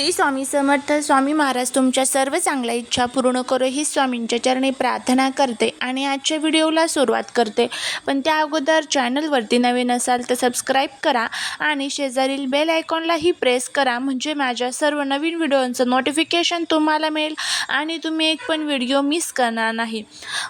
श्री स्वामी समर्थ स्वामी महाराज तुमच्या सर्व चांगल्या इच्छा पूर्ण करो ही स्वामींच्या चरणी प्रार्थना करते आणि आजच्या व्हिडिओला सुरुवात करते. पण त्या अगोदर चॅनलवरती नवीन असाल तर सबस्क्राईब करा आणि शेजारील बेल आयकॉनलाही प्रेस करा म्हणजे माझ्या सर्व नवीन व्हिडिओंचं नोटिफिकेशन तुम्हाला मिळेल आणि तुम्ही एक पण व्हिडिओ मिस करणार नाही.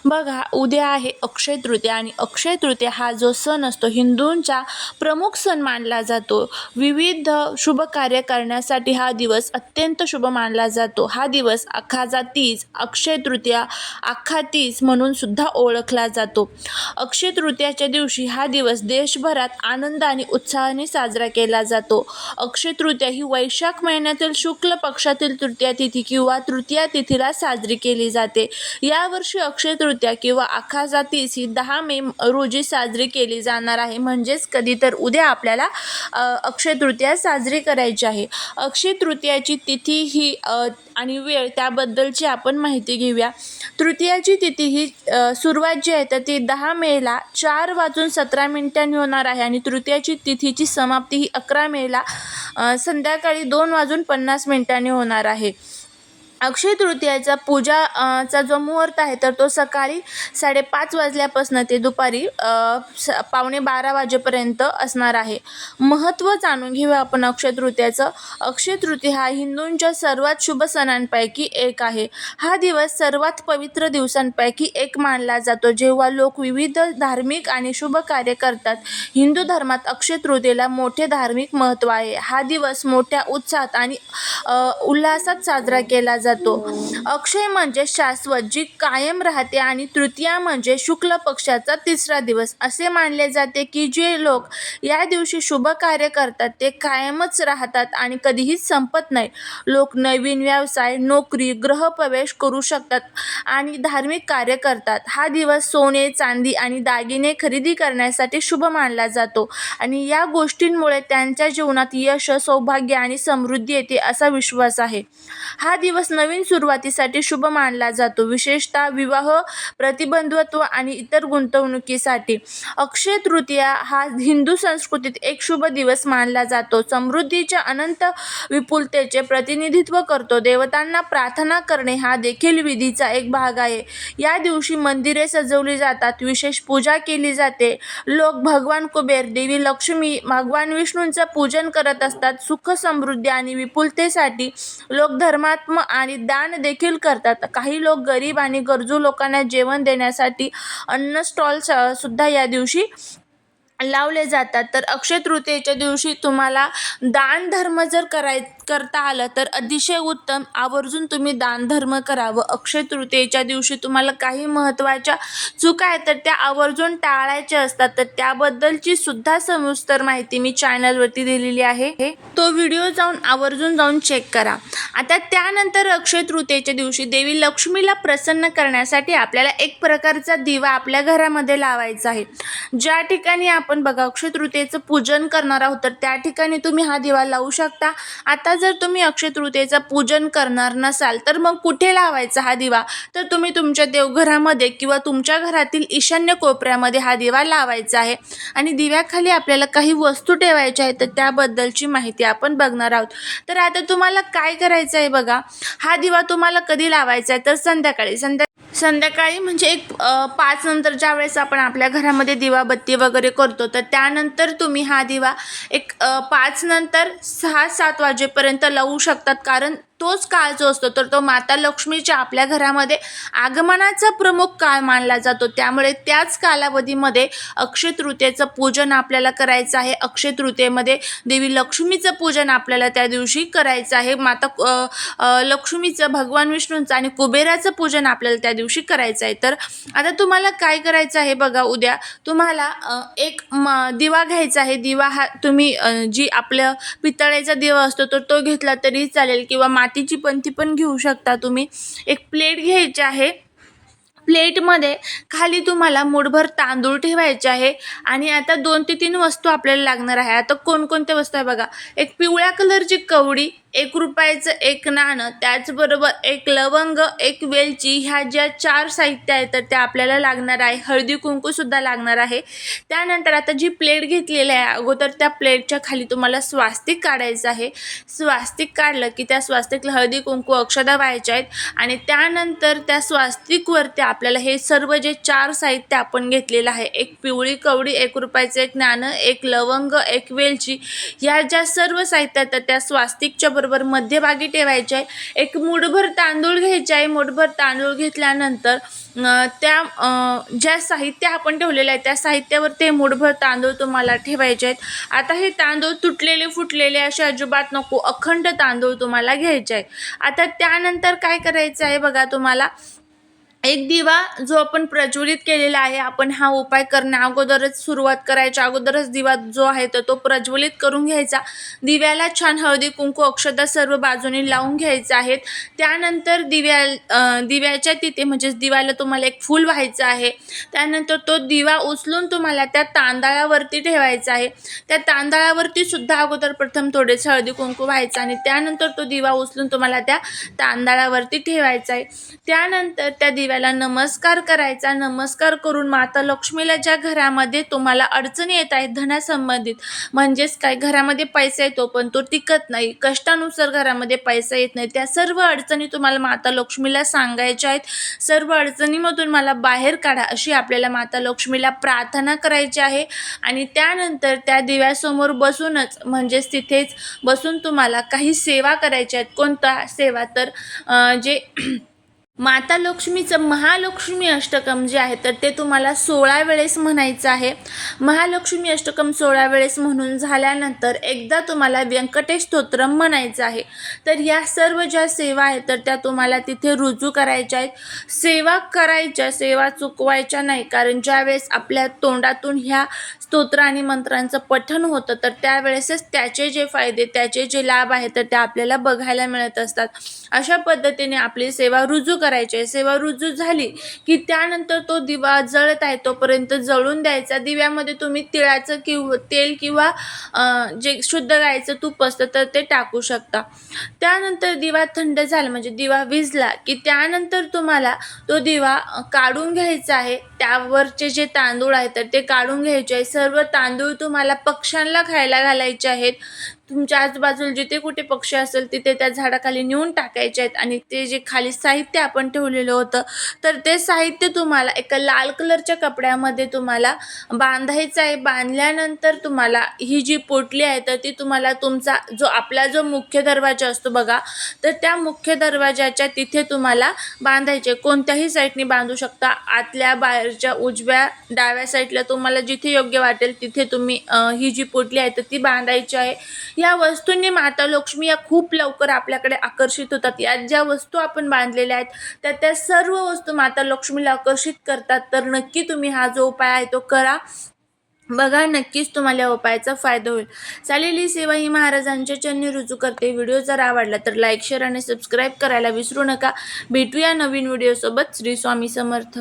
बघा उद्या आहे अक्षय तृतीया आणि अक्षय तृतीया हा जो सण असतो हिंदूंचा प्रमुख सण मानला जातो. विविध शुभ कार्य करण्यासाठी हा दिवस अत्यंत शुभ मानला जातो. हा दिवस अखाजा तीज अक्षय तृतीया अख्खा तीज म्हणून सुद्धा ओळखला जातो. अक्षय तृतीयाच्या दिवशी हा दिवस देशभरात आनंद आणि उत्साहाने साजरा केला जातो. अक्षय तृतीया ही वैशाख महिन्यातील शुक्ल पक्षातील तृतीया तिथी किंवा तृतीया तिथीला साजरी केली जाते. यावर्षी अक्षय तृतीया किंवा अखाजा तीज ही दहा मे रोजी साजरी केली जाणार आहे. म्हणजेच कधी तर उद्या आपल्याला अक्षय तृतीया साजरी करायची आहे. अक्षय तृतीया तृतीयाची तिथी ही आणि वेळ त्याबद्दलची आपण माहिती घेऊया. तृतीयाची तिथी ही सुरुवात जी आहे तर ती दहा मेला चार वाजून सतरा मिनिटांनी होणार आहे आणि तृतीयाची तिथीची समाप्ती ही अकरा मेला संध्याकाळी दोन वाजून पन्नास मिनिटांनी होणार आहे. अक्षय तृतीयाचा पूजा चा जो मुहूर्त आहे तर तो सकाळी साडेपाच वाजल्यापासून ते दुपारी स पावणे बारा वाजेपर्यंत असणार आहे. महत्त्व जाणून घेऊया आपण अक्षय तृतीयाचं. अक्षय तृतीया हा हिंदूंच्या सर्वात शुभ सणांपैकी एक आहे. हा दिवस सर्वात पवित्र दिवसांपैकी एक मानला जातो. जेव्हा लोक विविध धार्मिक आणि शुभ कार्य करतात हिंदू धर्मात अक्षय तृतीयेला मोठे धार्मिक महत्त्व आहे. हा दिवस मोठ्या उत्साहात आणि उल्हासात साजरा केला जातो. अक्षय म्हणजे शाश्वत जी कायम राहते आणि तृतीया म्हणजे शुक्ल पक्षाचा तिसरा दिवस. असे मानले जाते की जे लोक या दिवशी शुभ कार्य करतात ते कायमच राहतात आणि कधीही संपत नाही. लोक नवीन व्यवसाय नोकरी ग्रहप्रवेश करू शकतात आणि धार्मिक कार्य करतात. हा दिवस सोने चांदी आणि दागिने खरेदी करण्यासाठी शुभ मानला जातो आणि या गोष्टींमुळे त्यांच्या जीवनात यश सौभाग्य आणि समृद्धी येते असा विश्वास आहे. हा दिवस नवीन सुरुवातीसाठी शुभ मानला जातो. विशेषतः विवाह प्रतिबंधत्व आणि इतर गुंतवणुकीसाठी. अक्षय तृतीया हा हिंदू संस्कृतीत एक शुभ दिवस मानला जातो. समृद्धीच्या अनंत विपुलतेचे प्रतिनिधित्व करतो. देवतांना प्रार्थना करणे हा देखील विधीचा एक भाग आहे. या दिवशी मंदिरे सजवली जातात. विशेष पूजा केली जाते. लोक भगवान कुबेर देवी लक्ष्मी भगवान विष्णूंचं पूजन करत असतात. सुख समृद्धी आणि विपुलतेसाठी लोक धर्मात्म आणि दान देखील करतात. काही लोक गरीब आणि गरजू लोकांना जेवण देण्यासाठी अन्न स्टॉल्स सुद्धा या दिवशी लावले जातात. तर अक्षय तृतीयेच्या दिवशी तुम्हाला दान धर्म जर कराय करता आलं तर अतिशय उत्तम. आवर्जून तुम्ही दान धर्म करावं. अक्षय तृतीयेच्या दिवशी तुम्हाला काही महत्त्वाच्या चुका आहेत तर त्या आवर्जून टाळायच्या असतात. तर त्याबद्दलची सुद्धा सविस्तर माहिती मी चॅनलवरती दिलेली आहे. हे तो व्हिडिओ जाऊन आवर्जून जाऊन चेक करा. आता त्यानंतर अक्षय तृतीयेच्या दिवशी देवी लक्ष्मीला प्रसन्न करण्यासाठी आपल्याला एक प्रकारचा दिवा आपल्या घरामध्ये लावायचा आहे. ज्या ठिकाणी आपण बघा अक्षय तृतीयेचं पूजन करणार आहोत तर त्या ठिकाणी तुम्ही हा दिवा लावू शकता. आता जर तुम्ही अक्षय तृतीयेचं पूजन करणार नसाल तर मग कुठे लावायचा हा दिवा? तर तुम्ही तुमच्या देवघरामध्ये किंवा तुमच्या घरातील ईशान्य कोपऱ्यामध्ये हा दिवा लावायचा आहे. आणि दिव्याखाली आपल्याला काही वस्तू ठेवायच्या आहेत तर त्याबद्दलची माहिती आपण बघणार आहोत. तर आता तुम्हाला काय करायचं आहे बघा? हा दिवा तुम्हाला कधी लावायचा आहे? तर संध्याकाळी. संध्या संध्याकाळी म्हणजे एक पाच नंतर ज्या वेळेस आपण आपल्या घरामध्ये दिवाबत्ती वगैरे करतो तर त्यानंतर तुम्ही हा दिवा एक पाच नंतर सहा सात वाजेपर्यंत लावू शकतात. कारण तोच काळ जो असतो तर तो माता लक्ष्मीच्या आपल्या घरामध्ये आगमनाचा प्रमुख काळ मानला जातो. त्यामुळे त्याच कालावधीमध्ये अक्षय तृतीयेचं पूजन आपल्याला करायचं आहे. अक्षय तृतीयेमध्ये देवी लक्ष्मीचं पूजन आपल्याला त्या दिवशी करायचं आहे. माता लक्ष्मीचं भगवान विष्णूंचं आणि कुबेराचं पूजन आपल्याला त्या दिवशी करायचं आहे. तर आता तुम्हाला काय करायचं आहे बघा उद्या. तुम्हाला एक म दिवा घ्यायचा आहे. दिवा हा तुम्ही जी आपलं पितळेचा दिवा असतो तर तो घेतला तरी चालेल किंवा मातीची पणती पण घेऊ शकता तुम्ही. एक प्लेट घ्यायची आहे. प्लेटमध्ये खाली तुम्हाला मुठभर तांदूळ ठेवायचे आहे आणि आता दोन ते तीन वस्तू आपल्याला लागणार आहे. आता कोणकोणत्या वस्तू आहे बघा. एक पिवळ्या कलरची कवडी एक रुपयाचं एक नाणं त्याचबरोबर एक लवंग एक वेलची ह्या ज्या चार साहित्य आहेत तर त्या आपल्याला लागणार आहे. हळदी कुंकूसुद्धा लागणार आहे. त्यानंतर आता जी प्लेट घेतलेली आहे अगोदर त्या प्लेटच्या खाली तुम्हाला स्वास्तिक काढायचं आहे. स्वास्तिक काढलं की त्या स्वास्तिकला हळदी कुंकू अक्षदा व्हायच्या आहेत आणि त्यानंतर त्या स्वास्तिकवरती आपल्याला हे सर्व जे चार साहित्य आपण घेतलेलं आहे एक पिवळी कवडी एक रुपयाचं एक नाणं एक लवंग एक वेलची ह्या ज्या सर्व साहित्य आहेत तर त्या स्वास्तिकच्या बरोबर मध्यभागी ठेवायच्या आहे. एक मुठभर तांदूळ घ्यायचे आहे मुठभर तांदूळ घेतल्यानंतर त्या ज्या साहित्य आपण ठेवलेलं आहे त्या साहित्यावर ते मुठभर तांदूळ तुम्हाला ठेवायचे आहेत. आता हे तांदूळ तुटलेले फुटलेले असे अजिबात नको अखंड तांदूळ तुम्हाला घ्यायचे आहे आता त्यानंतर काय करायचं आहे बघा तुम्हाला? एक दिवा जो आपण प्रज्वलित केलेला आहे आपण हा उपाय करण्या अगोदरच सुरुवात करायच्या अगोदरच दिवा जो आहे तर तो प्रज्वलित करून घ्यायचा. दिव्याला छान हळदी कुंकू अक्षता सर्व बाजूने लावून घ्यायचं आहेत. त्यानंतर दिव्या दिव्याच्या तिथे म्हणजेच दिव्याला तुम्हाला एक फूल व्हायचं आहे. त्यानंतर तो दिवा उचलून तुम्हाला त्या तांदळावरती ठेवायचा आहे. त्या तांदळावरती सुद्धा अगोदर प्रथम थोडेसे हळदी कुंकू व्हायचं आणि त्यानंतर तो दिवा उचलून तुम्हाला त्या तांदळावरती ठेवायचा आहे. त्यानंतर त्या दिव्याला नमस्कार करायचा नमस्कार करून माता लक्ष्मीला ज्या घरामध्ये तुम्हाला अडचणी येत आहेत धनासंबंधित म्हणजेच काय घरामध्ये पैसा येतो पण तो टिकत नाही कष्टानुसार घरामध्ये पैसा येत नाही त्या सर्व अडचणी तुम्हाला माता लक्ष्मीला सांगायच्या आहेत. सर्व अडचणीमधून मला बाहेर काढा अशी आपल्याला माता लक्ष्मीला प्रार्थना करायची आहे. आणि त्यानंतर त्या दिव्यासमोर बसूनच म्हणजेच तिथेच बसून तुम्हाला काही सेवा करायच्या आहेत. कोणता सेवा? तर जे माता लक्ष्मीचं महालक्ष्मी अष्टकम जे आहे तर ते तुम्हाला सोळा वेळेस म्हणायचं आहे. महालक्ष्मी अष्टकम सोळा वेळेस म्हणून झाल्यानंतर एकदा तुम्हाला व्यंकटेश स्तोत्रम म्हणायचं आहे. तर या सर्व ज्या सेवा आहेत तर त्या तुम्हाला तिथे रुजू करायच्या आहेत. सेवा करायच्या सेवा चुकवायच्या नाही कारण ज्यावेळेस आपल्या तोंडातून ह्या स्तोत्र आणि मंत्रांचं पठन होतं तर त्यावेळेसच त्याचे जे फायदे त्याचे जे लाभ आहेत तर ते आपल्याला बघायला मिळत असतात. अशा पद्धतीने आपली सेवा रुजू कर करायची. आहे सेवा रुजू झाली की त्यानंतर तो दिवा जळत आहे. तोपर्यंत जळून द्यायचा. दिव्यामध्ये तुम्ही तिळाचं किंवा तेल किंवा जे शुद्ध गायचं तूप असतं तर ते टाकू शकता. त्यानंतर दिवा थंड झाला म्हणजे दिवा विजला की त्यानंतर तुम्हाला तो दिवा काढून घ्यायचा आहे. त्यावरचे जे तांदूळ आहेत तर ते काढून घ्यायचे आहे. सर्व तांदूळ तुम्हाला पक्ष्यांना खायला घालायचे आहेत. तुमच्या आजूबाजूला जिथे कुठे पक्षी असेल तिथे त्या झाडाखाली नेऊन टाकायचे आहेत आणि ते जे खाली साहित्य आपण ठेवलेलं होतं तर ते साहित्य तुम्हाला एका लाल कलरच्या कपड्यामध्ये तुम्हाला बांधायचं आहे. बांधल्यानंतर तुम्हाला ही जी पोटली आहे तर ती तुम्हाला तुमचा जो आपला जो मुख्य दरवाजा असतो बघा तर त्या मुख्य दरवाजाच्या तिथे तुम्हाला बांधायचे. कोणत्याही साईडने बांधू शकता. आतल्या बाहेरच्या उजव्या डाव्या साईडला तुम्हाला जिथे योग्य वाटेल तिथे तुम्ही ही जी पोटली आहे तर ती बांधायची आहे. या वस्तूंनी माता लक्ष्मी या खूप लवकर आपल्याकडे आकर्षित होतात. या ज्या वस्तू आपण बांधलेल्या आहेत त्या त्या सर्व वस्तू माता लक्ष्मीला आकर्षित करतात. तर नक्की तुम्ही हा जो उपाय आहे तो करा. बघा नक्कीच तुम्हाला या उपायाचा फायदा होईल. चालेल ही सेवा ही महाराजांच्या चरणी रुजू करते. व्हिडिओ जर आवडला तर लाईक शेअर आणि सबस्क्राईब करायला विसरू नका. भेटूया नवीन व्हिडिओसोबत. श्री स्वामी समर्थ.